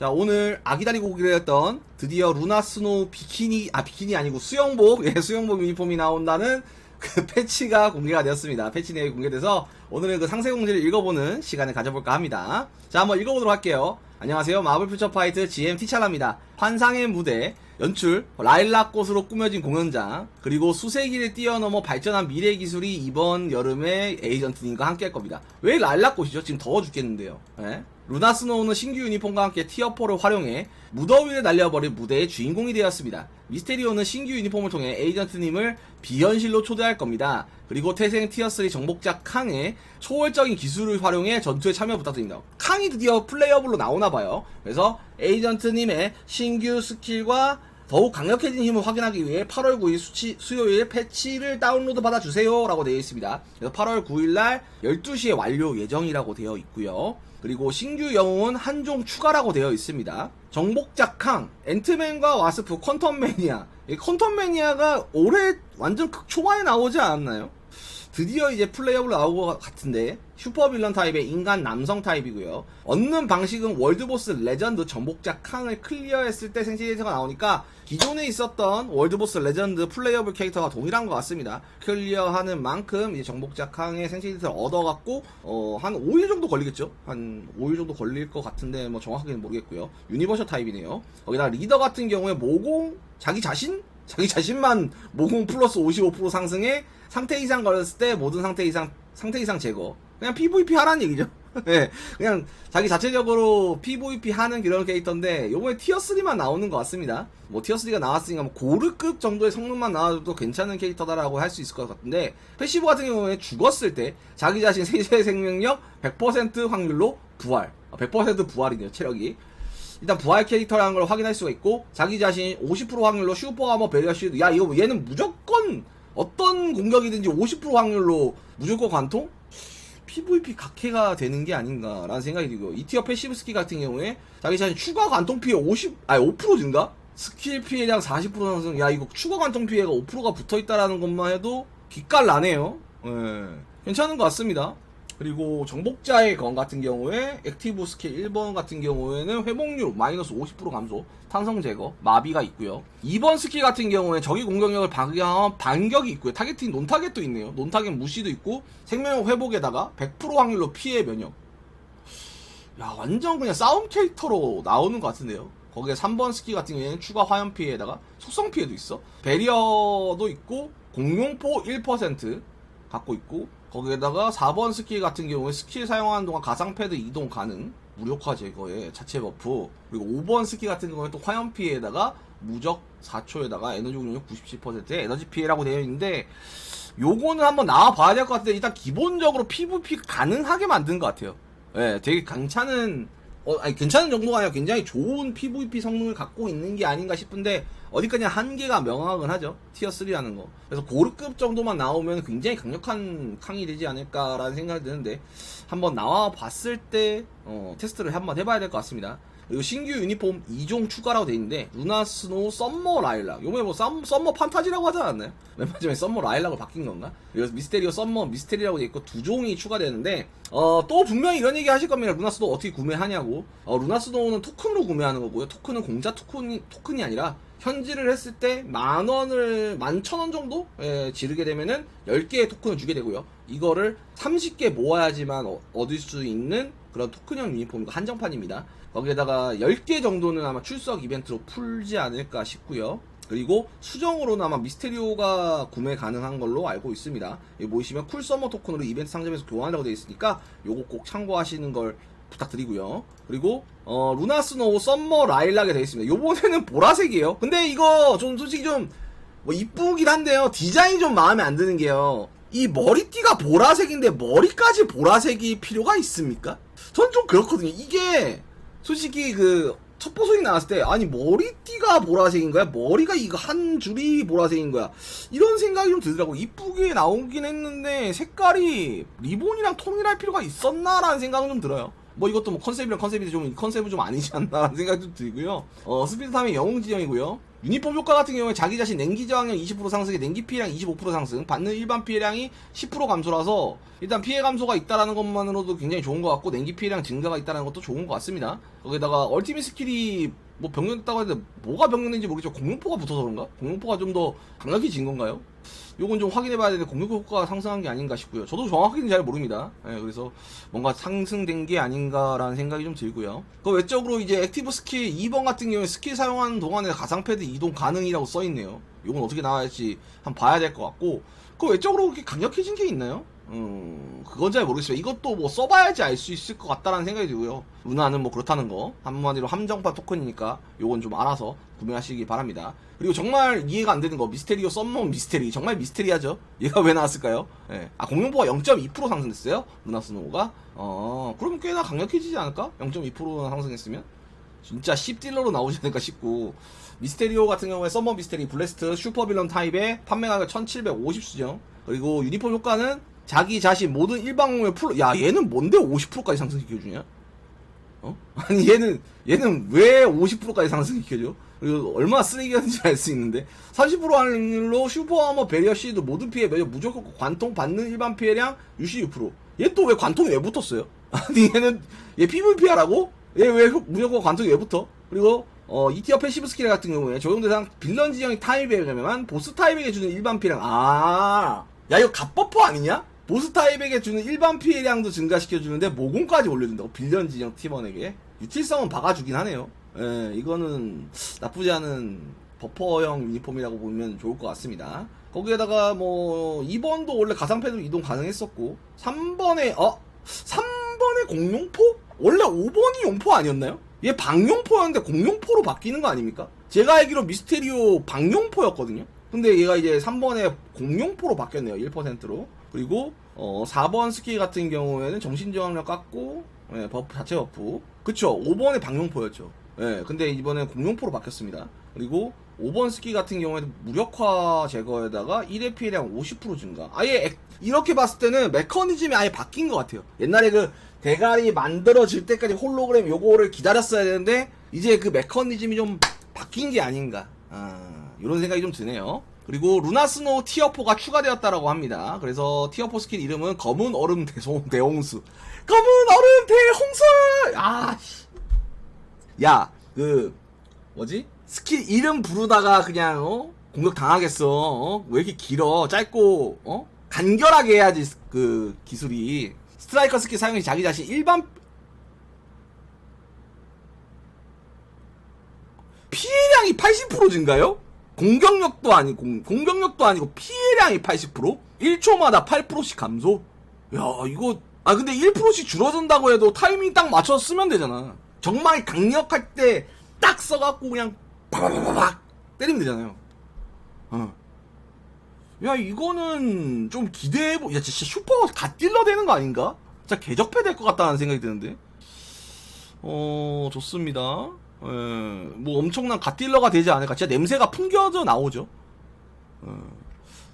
자 오늘 아기 다리고 기다렸던 드디어 루나 스노우 비키니 아 비키니 아니고 수영복 예 수영복 유니폼이 나온다는 그 패치가 공개가 되었습니다. 패치 내용이 공개돼서 오늘은 그 상세 공지를 읽어보는 시간을 가져볼까 합니다. 자 한번 읽어보도록 할게요. 안녕하세요 마블 퓨처 파이트 GM 티찰라입니다. 환상의 무대 연출 라일락 꽃으로 꾸며진 공연장 그리고 수세기를 뛰어넘어 발전한 미래 기술이 이번 여름에 에이전트님과 함께 할 겁니다. 왜 라일락 꽃이죠? 지금 더워 죽겠는데요. 예? 루나 스노우는 신규 유니폼과 함께 티어4를 활용해 무더위를 날려버릴 무대의 주인공이 되었습니다. 미스테리오는 신규 유니폼을 통해 에이전트님을 비현실로 초대할 겁니다. 그리고 태생 티어3 정복자 캉의 초월적인 기술을 활용해 전투에 참여 부탁드립니다. 캉이 드디어 플레이어블로 나오나봐요. 그래서 에이전트님의 신규 스킬과 더욱 강력해진 힘을 확인하기 위해 8월 9일 수치, 수요일 패치를 다운로드 받아주세요 라고 되어 있습니다. 그래서 8월 9일 날 12시에 완료 예정이라고 되어 있고요. 그리고 신규 영웅은 한 종 추가라고 되어 있습니다. 정복자 캉, 앤트맨과 와스프, 컨텀 매니아. 이 컨텀 매니아가 올해 완전 극초반에 나오지 않았나요? 드디어 이제 플레이어블로 나올 것 같은데 슈퍼빌런 타입의 인간 남성 타입이고요. 얻는 방식은 월드보스 레전드 정복자 캉을 클리어했을 때 생시리즈가 나오니까 기존에 있었던 월드보스 레전드 플레이어블 캐릭터가 동일한 것 같습니다. 클리어하는 만큼 이제 정복자 캉의 생시리즈를 얻어갖고 어, 한 5일 정도 걸리겠죠? 한 5일 정도 걸릴 것 같은데 뭐 정확하게는 모르겠고요. 유니버셜 타입이네요. 거기다 리더 같은 경우에 모공 자기 자신 자기 자신만 모공 플러스 55% 상승에 상태 이상 걸렸을 때 모든 상태 이상 상태 이상 제거. 그냥 PVP 하라는 얘기죠. 예, 그냥 자기 자체적으로 PVP 하는 그런 캐릭터인데 요번에 티어 3만 나오는 것 같습니다. 뭐 티어 3가 나왔으니까 뭐 고르급 정도의 성능만 나와도 괜찮은 캐릭터다라고 할 수 있을 것 같은데 패시브 같은 경우에 죽었을 때 자기 자신 세세 생명력 100% 확률로 부활. 아, 100% 부활이네요 체력이. 일단 부활 캐릭터라는 걸 확인할 수가 있고 자기 자신 50% 확률로 슈퍼 아머 베리어 쉴드 야 이거 얘는 무조건 어떤 공격이든지 50% 확률로 무조건 관통? PVP 각해가 되는 게 아닌가라는 생각이 들고요. 이 티어 패시브 스킬 같은 경우에 자기 자신 추가 관통 피해 50, 아니 5% 증가? 스킬 피해량 40% 상승. 야 이거 추가 관통 피해가 5%가 붙어 있다라는 것만 해도 기깔 나네요. 예. 괜찮은 것 같습니다. 그리고 정복자의 건 같은 경우에 액티브 스킬 1번 같은 경우에는 회복률 마이너스 50% 감소, 탄성 제거, 마비가 있고요. 2번 스킬 같은 경우에 적의 공격력을 방어한 반격이 있고요. 타겟팅 논타겟도 있네요. 논타겟 무시도 있고 생명력 회복에다가 100% 확률로 피해 면역. 야 완전 그냥 싸움 캐릭터로 나오는 것 같은데요. 거기에 3번 스킬 같은 경우에는 추가 화염 피해에다가 속성 피해도 있어. 베리어도 있고 공룡포 1% 갖고 있고 거기에다가 4번 스킬 같은 경우에 스킬 사용하는 동안 가상 패드 이동 가능 무력화 제거에 자체 버프 그리고 5번 스킬 같은 경우에 또 화염 피해에다가 무적 4초에다가 에너지 공격력 97%의 에너지 피해라고 되어 있는데 요거는 한번 나와 봐야 될 것 같은데 일단 기본적으로 PVP 가능하게 만든 것 같아요. 예, 되게 괜찮은 어, 아니 괜찮은 정도가 아니라 굉장히 좋은 PVP 성능을 갖고 있는 게 아닌가 싶은데 어디까지 한계가 명확은 하죠. 티어 3라는 거. 그래서 고르급 정도만 나오면 굉장히 강력한 캉이 되지 않을까라는 생각이 드는데 한번 나와 봤을 때 어, 테스트를 한번 해봐야 될 것 같습니다. 그리고 신규 유니폼 2종 추가라고 돼 있는데 루나 스노우 썸머 라일락 요번에 뭐 썸, 썸머 판타지라고 하지 않았나요? 맨 마지막에 썸머 라일락으로 바뀐 건가? 그래서 미스테리오 썸머 미스테리라고 돼 있고 두 종이 추가되는데 어, 또 분명히 이런 얘기 하실 겁니다 루나 스노우 어떻게 구매하냐고 어, 루나 스노우는 토큰으로 구매하는 거고요 토큰은 공짜 토큰이, 토큰이 아니라 현질을 했을 때 만 원을 만 천 원 정도 예, 지르게 되면은 10개의 토큰을 주게 되고요. 이거를 30개 모아야지만 어- 얻을 수 있는 그런 토큰형 유니폼이고 한정판입니다. 거기에다가 10개 정도는 아마 출석 이벤트로 풀지 않을까 싶고요. 그리고 수정으로는 아마 미스테리오가 구매 가능한 걸로 알고 있습니다. 여기 보시면 쿨 서머 토큰으로 이벤트 상점에서 교환하라고 되어 있으니까 요거 꼭 참고하시는 걸 부탁드리고요. 그리고 어, 루나 스노우 썸머 라일락에 되어 있습니다. 요번에는 보라색이에요. 근데 이거 좀 솔직히 좀 뭐 이쁘긴 한데요. 디자인이 좀 마음에 안 드는 게요. 이 머리띠가 보라색인데 머리까지 보라색이 필요가 있습니까? 전 좀 그렇거든요. 이게 솔직히 그 첩보 소식 나왔을 때 아니 머리띠가 보라색인 거야? 머리가 이거 한 줄이 보라색인 거야? 이런 생각이 좀 들더라고. 이쁘게 나오긴 했는데 색깔이 리본이랑 통일할 필요가 있었나라는 생각은 좀 들어요. 뭐 이것도 뭐 컨셉이랑 컨셉인데 좀 컨셉은 좀 아니지 않나라는 생각이 좀 들고요. 어 스피드 탐의 영웅 지형이고요. 유니폼 효과 같은 경우에 자기 자신 냉기 저항력 20% 상승에 냉기 피해량 25% 상승, 받는 일반 피해량이 10% 감소라서 일단 피해 감소가 있다라는 것만으로도 굉장히 좋은 것 같고 냉기 피해량 증가가 있다는 것도 좋은 것 같습니다. 거기다가 얼티밋 스킬이 뭐 변경됐다고 하는데 뭐가 변경된지 모르겠죠. 공룡포가 붙어서 그런가? 공룡포가 좀 더 강력해진 건가요? 요건 좀 확인해 봐야 되는데 공룡포 효과가 상승한 게 아닌가 싶고요. 저도 정확하게는 잘 모릅니다. 예, 그래서 뭔가 상승된 게 아닌가라는 생각이 좀 들고요. 그 외적으로 이제 액티브 스킬 2번 같은 경우에 스킬 사용하는 동안에 가상 패드 이동 가능이라고 써 있네요. 요건 어떻게 나갈지 한번 봐야 될 것 같고 그 외적으로 그렇게 강력해진 게 있나요? 음, 그건 잘 모르겠어요. 이것도 뭐 써봐야지 알 수 있을 것 같다라는 생각이 들고요. 루나는 뭐 그렇다는 거. 한마디로 함정판 토큰이니까 요건 좀 알아서 구매하시기 바랍니다. 그리고 정말 이해가 안 되는 거, 미스테리오 썸머 미스테리. 정말 미스테리하죠? 얘가 왜 나왔을까요? 예. 아, 공룡포가 0.2% 상승됐어요? 루나 스노우가? 어, 그럼 꽤나 강력해지지 않을까? 0.2% 상승했으면? 진짜 10딜러로 나오지 않을까 싶고 미스테리오 같은 경우에 썸머 미스테리 블래스트 슈퍼빌런 타입의 판매 가격 1750 수정 그리고 유니폼 효과는 자기 자신 모든 일방공의 풀, 야, 얘는 뭔데 50%까지 상승시켜주냐? 어? 아니, 얘는, 얘는 왜 50%까지 상승시켜줘? 그리고 얼마나 쓰레기였는지 알 수 있는데. 30% 할인율로 슈퍼아머 베리어 시드 모든 피해 매력 무조건 관통 받는 일반 피해량 66%. 얘 또 왜 관통이 왜 붙었어요? 아니, 얘는, 얘 PVP 하라고? 얘 왜 무조건 관통이 왜 붙어? 그리고, 어, 이티어 패시브 스킬 같은 경우에 적용 대상 빌런 지형의 타입에 가면 보스 타입에게 주는 일반 피해량, 아, 야, 이거 갑버퍼 아니냐? 보스 타입에게 주는 일반 피해량도 증가시켜주는데 모공까지 올려준다고 빌런 지형 팀원에게 유틸성은 박아주긴 하네요. 예, 이거는 나쁘지 않은 버퍼형 유니폼이라고 보면 좋을 것 같습니다. 거기에다가 뭐 2번도 원래 가상패드로 이동 가능했었고 3번에 어 3번에 공룡포? 원래 5번이 용포 아니었나요? 얘 방용포였는데 공룡포로 바뀌는 거 아닙니까? 제가 알기로 미스테리오 방용포였거든요. 근데 얘가 이제 3번에 공룡포로 바뀌었네요. 1%로. 그리고 어 4번 스킬 같은 경우에는 정신저항력 깎고 예, 버프 자체 버프. 그쵸? 5번에 방용포였죠. 예, 근데 이번에 공룡포로 바뀌었습니다. 그리고 5번 스킬 같은 경우에는 무력화 제거에다가 1회 피해량 50% 증가. 아예 액- 이렇게 봤을 때는 메커니즘이 아예 바뀐 것 같아요. 옛날에 그 대가리 만들어질 때까지 홀로그램 요거를 기다렸어야 되는데 이제 그 메커니즘이 좀 바뀐 게 아닌가. 아, 이런 생각이 좀 드네요. 그리고 루나스노 티어4가 추가되었다라고 합니다. 그래서 티어4 스킬 이름은 검은 얼음 대송, 대홍수. 검은 얼음 대홍수! 아, 씨. 야, 그, 뭐지? 스킬 이름 부르다가 그냥, 어? 공격 당하겠어. 어? 왜 이렇게 길어? 짧고, 어? 간결하게 해야지, 그, 기술이. 스트라이커 스킬 사용시 자기 자신 일반, 피해량이 80% 증가요? 공격력도 아니고, 공격력도 아니고, 피해량이 80%? 1초마다 8%씩 감소? 야, 이거, 아, 근데 1%씩 줄어든다고 해도 타이밍 딱 맞춰서 쓰면 되잖아. 정말 강력할 때 딱 써갖고 그냥 바바바박 때리면 되잖아요. 어. 야, 이거는 좀 기대해보, 야, 진짜 슈퍼 갓딜러 되는 거 아닌가? 진짜 개적패 될 것 같다는 생각이 드는데. 어, 좋습니다. 예, 뭐 엄청난 갓딜러가 되지 않을까. 진짜 냄새가 풍겨져 나오죠. 어.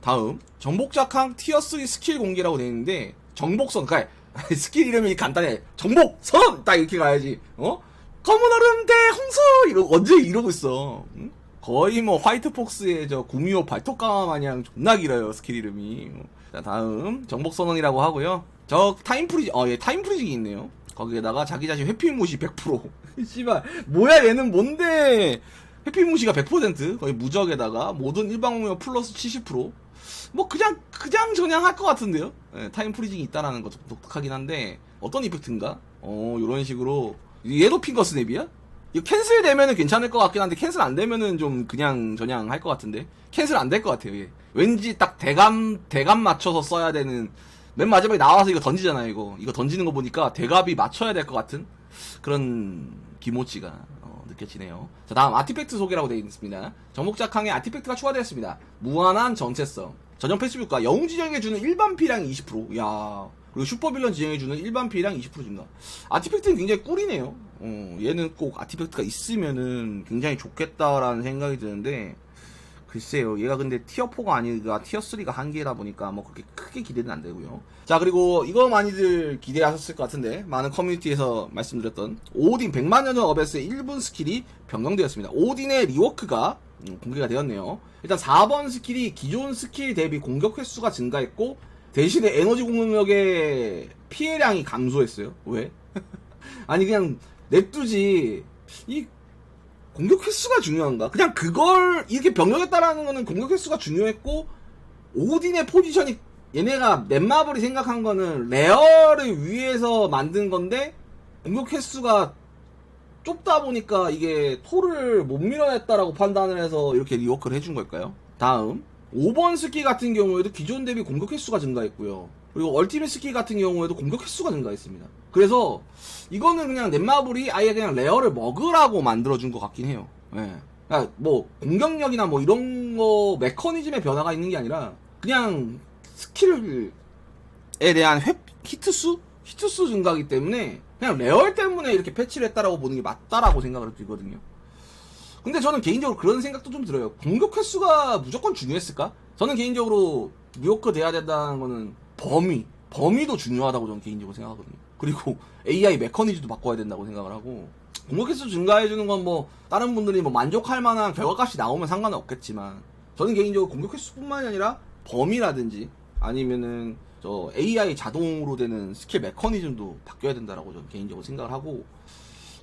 다음. 정복작항 티어3 스킬 공개라고 되어 있는데 정복선 그러니까 스킬 이름이 간단해. 정복선! 딱 이렇게 가야지. 어? 검은 얼음 대 홍수! 이러 언제 이러고 있어. 응? 거의 뭐 화이트 폭스의 저 구미호 발톱가마 마냥 존나 길어요 스킬 이름이. 자 다음. 정복 선언이라고 하고요. 저 타임 프리즈 어예 타임 프리징이 있네요 거기에다가 자기 자신 회피 무시 100% 씨발 뭐야 얘는 뭔데? 회피 무시가 100% 거의 무적에다가 모든 일방공격 플러스 70%뭐 그냥 그냥 저냥 할 것 같은데요? 예, 타임 프리징이 있다라는 것도 독특하긴 한데 어떤 이펙트인가? 어 요런 식으로. 얘도 핑거 스냅이야? 이거 캔슬 되면은 괜찮을 것 같긴 한데 캔슬 안 되면은 좀 그냥 저냥 할 것 같은데? 캔슬 안 될 것 같아요 얘. 왠지 딱 대감 대감 맞춰서 써야 되는 맨 마지막에 나와서 이거 던지잖아요 이거 이거 던지는 거 보니까 대갑이 맞춰야 될 것 같은 그런 기모치가 어, 느껴지네요. 자 다음 아티팩트 소개라고 되어 있습니다. 정복작항에 아티팩트가 추가되었습니다. 무한한 전체성, 전용 패시브과 영웅 지정에 주는 일반 피량 20%. 야 그리고 슈퍼빌런 지정해 주는 일반 피량 20% 증가. 아티팩트는 굉장히 꿀이네요. 어, 얘는 꼭 아티팩트가 있으면은 굉장히 좋겠다라는 생각이 드는데 글쎄요. 얘가 근데 티어 4가 아니라 티어 3가 한계다 보니까 뭐 그렇게 크게 기대는 안 되고요. 자, 그리고 이거 많이들 기대하셨을 것 같은데 많은 커뮤니티에서 말씀드렸던 오딘 100만 년전 어베스의 1분 스킬이 변경되었습니다. 오딘의 리워크가 음, 공개가 되었네요. 일단 4번 스킬이 기존 스킬 대비 공격 횟수가 증가했고 대신에 에너지 공격력의 피해량이 감소했어요. 왜? 아니 그냥 냅두지 이 공격 횟수가 중요한가? 그냥 그걸 이렇게 병력했다라는 거는 공격 횟수가 중요했고 오딘의 포지션이 얘네가 넷마블이 생각한 거는 레어를 위해서 만든 건데 공격 횟수가 좁다 보니까 이게 토를 못 밀어냈다라고 판단을 해서 이렇게 리워크를 해준 걸까요? 다음 5번 스키 같은 경우에도 기존 대비 공격 횟수가 증가했고요. 그리고 얼티밋 스키 같은 경우에도 공격 횟수가 증가했습니다. 그래서 이거는 그냥 넷마블이 아예 그냥 레어를 먹으라고 만들어준 것 같긴 해요. 예. 그러니까 뭐 공격력이나 뭐 이런 거 메커니즘의 변화가 있는 게 아니라 그냥 스킬에 대한 회, 히트수? 히트수 증가하기 때문에 그냥 레얼 때문에 이렇게 패치를 했다라고 보는 게 맞다라고 생각을 들거든요. 근데 저는 개인적으로 그런 생각도 좀 들어요. 공격 횟수가 무조건 중요했을까? 저는 개인적으로 무효크 돼야 된다는 거는 범위, 범위도 중요하다고 저는 개인적으로 생각하거든요. 그리고 AI 메커니즘도 바꿔야 된다고 생각을 하고 공격 횟수 증가해 주는 건 뭐 다른 분들이 뭐 만족할 만한 결과값이 나오면 상관은 없겠지만 저는 개인적으로 공격 횟수뿐만이 아니라 범위라든지 아니면은 저 AI 자동으로 되는 스킬 메커니즘도 바뀌어야 된다라고 저는 개인적으로 생각을 하고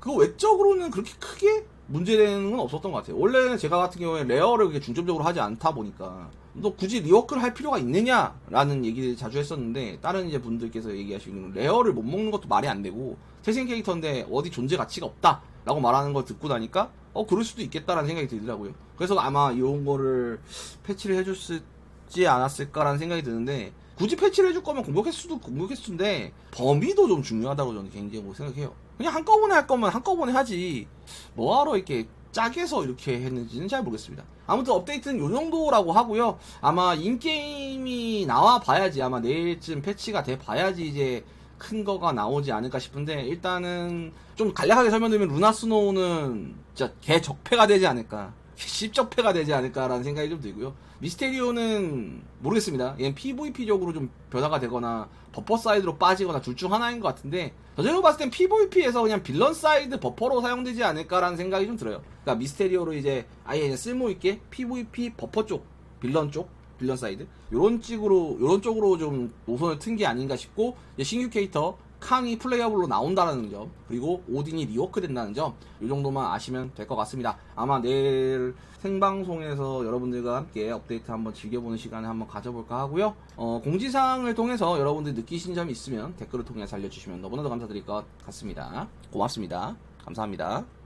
그 외적으로는 그렇게 크게 문제되는 건 없었던 것 같아요. 원래는 제가 같은 경우에 레어를 그렇게 중점적으로 하지 않다 보니까 또 굳이 리워크를 할 필요가 있느냐라는 얘기를 자주 했었는데 다른 이제 분들께서 얘기하시는 레어를 못 먹는 것도 말이 안 되고 태생 캐릭터인데 어디 존재 가치가 없다라고 말하는 걸 듣고 나니까 어 그럴 수도 있겠다라는 생각이 들더라고요. 그래서 아마 이런 거를 패치를 해줬지 않았을까라는 생각이 드는데 굳이 패치를 해줄 거면 공격 횟수도 공격 횟수인데 범위도 좀 중요하다고 저는 개인적으로 생각해요. 그냥 한꺼번에 할 거면 한꺼번에 하지 뭐하러 이렇게 짜게서 이렇게 했는지는 잘 모르겠습니다. 아무튼 업데이트는 요 정도라고 하고요. 아마 인게임이 나와 봐야지 아마 내일쯤 패치가 돼 봐야지 이제 큰 거가 나오지 않을까 싶은데 일단은 좀 간략하게 설명드리면 루나 스노우는 진짜 개 적폐가 되지 않을까 씹적패가 되지 않을까라는 생각이 좀 들고요. 미스테리오는 모르겠습니다. 얘는 PVP적으로 좀 변화가 되거나 버퍼 사이드로 빠지거나 둘 중 하나인 것 같은데 저제가 봤을 땐 PVP에서 그냥 빌런 사이드 버퍼로 사용되지 않을까라는 생각이 좀 들어요. 그러니까 미스테리오로 이제 아예 쓸모 있게 PVP 버퍼 쪽, 빌런 쪽, 빌런 사이드 요런 쪽으로 요런 쪽으로 좀 노선을 튼 게 아닌가 싶고 신규 캐릭터 캉이 플레이어블로 나온다는 점 그리고 오딘이 리워크 된다는 점 이 정도만 아시면 될 것 같습니다. 아마 내일 생방송에서 여러분들과 함께 업데이트 한번 즐겨보는 시간을 한번 가져볼까 하고요. 어, 공지사항을 통해서 여러분들 느끼신 점이 있으면 댓글을 통해서 알려주시면 너무나도 감사드릴 것 같습니다. 고맙습니다. 감사합니다